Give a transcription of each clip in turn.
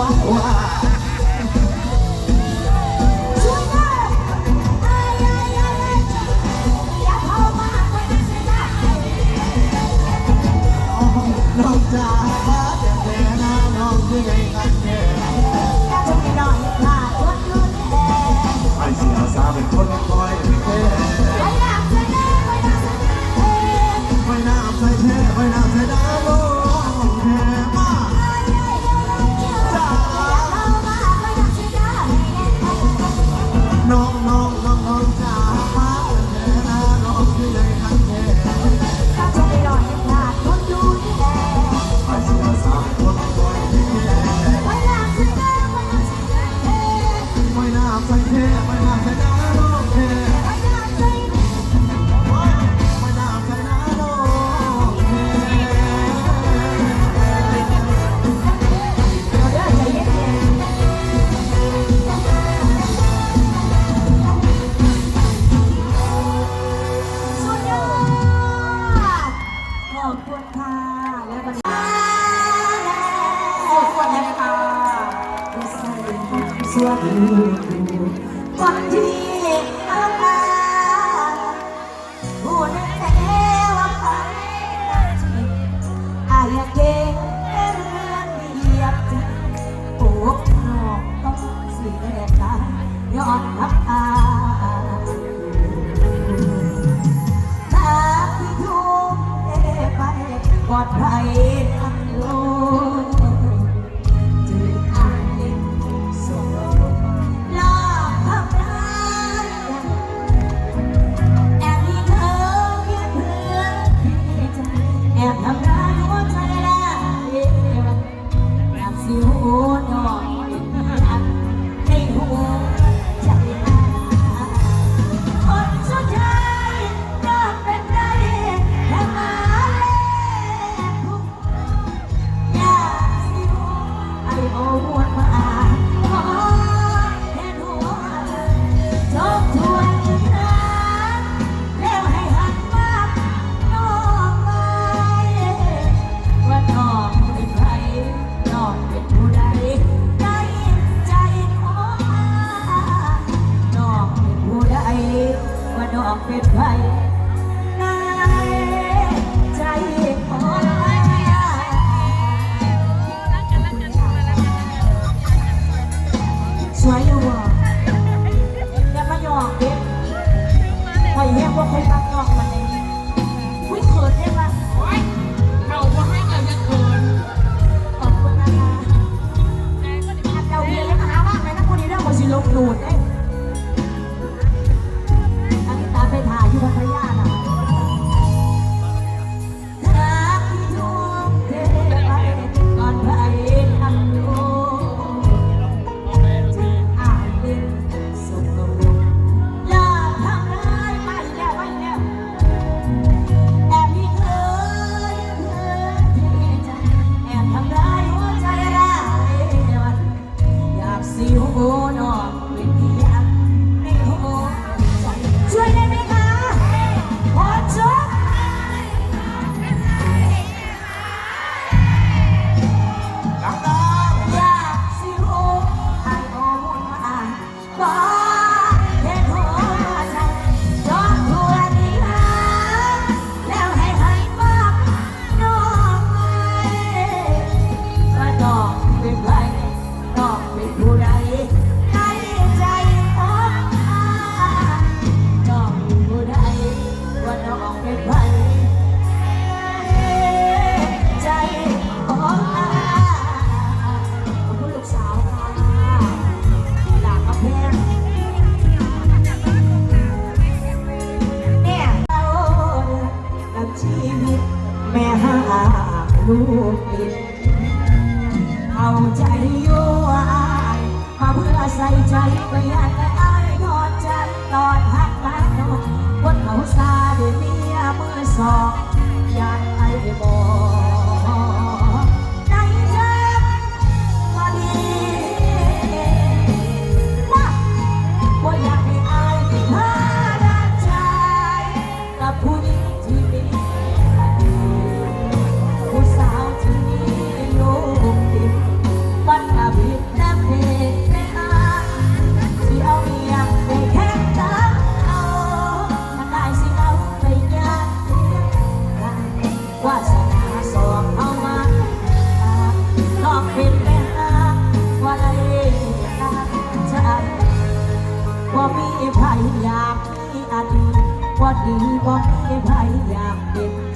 와, 와. Si hubo oh, no. นว่าดีบอกให้ไผอยากเป็น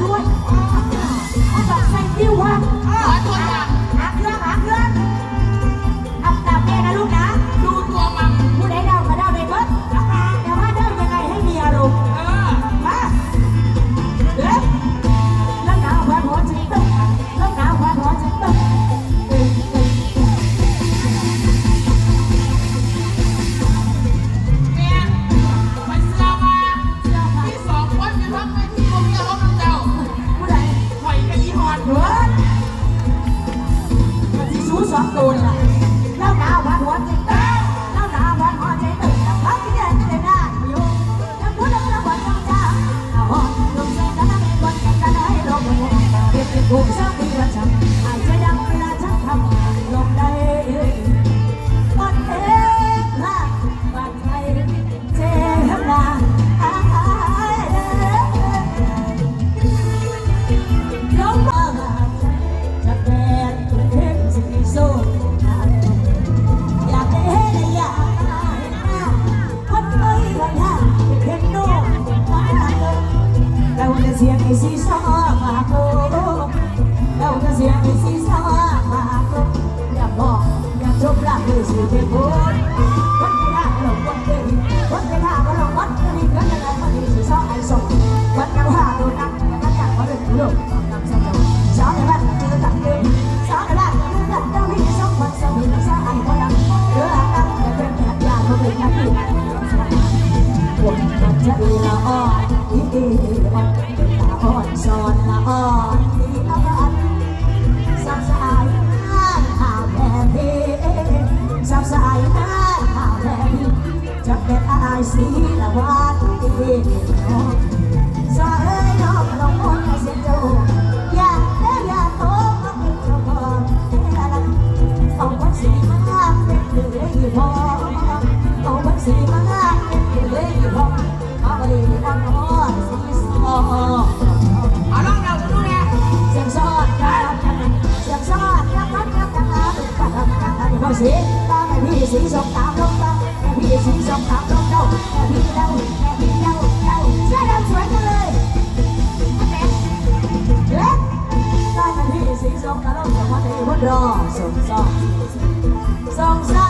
ด้วย sĩ. Ta là nữ nghệ sĩ dòng tám không ta là nữ nghệ sĩ dòng tám không đâu. Là nữ đâu là nữ đâu đâu ra đâu chuối cho lên chết. Ta là nữ nghệ sĩ dòng tám không ta có thể bất rò sống sò sống sò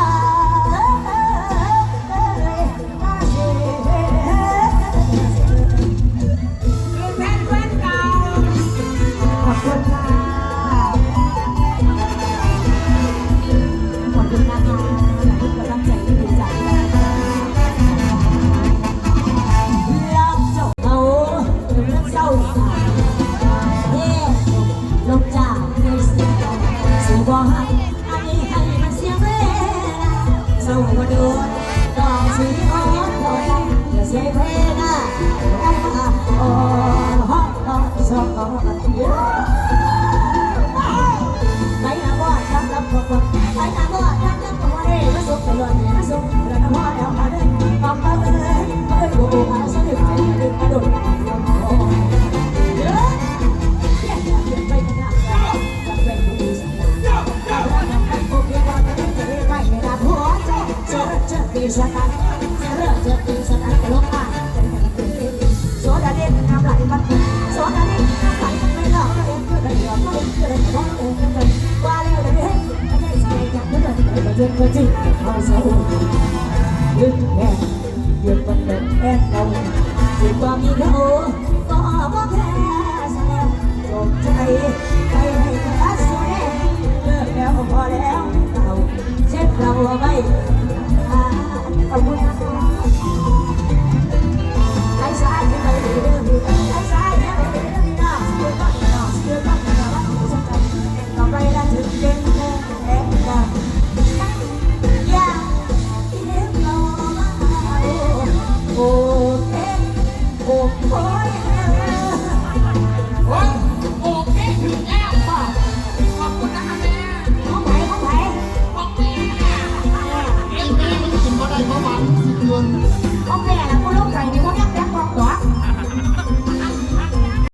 ชะตาเเจอเสือตีสกัดกะลกตาจนแต่ละคนเป็นโดาเด่นน้ำหลมันโซดาเด่นน้ำไหลันไม่หลอกเองคือระเดียวก็เองคือระเดียวเองก็เล่าแล้วเให้ไม่ได้ใจอยากไม่ได้ใจเจ็บก็จริงเอาเสาดึงแง่ยืนบนเด็แอนเราสิความมีเก็บ่แแสดงจใจให้ตาสวยเลิกแล้วพอแล้วเจ็ดเราไว้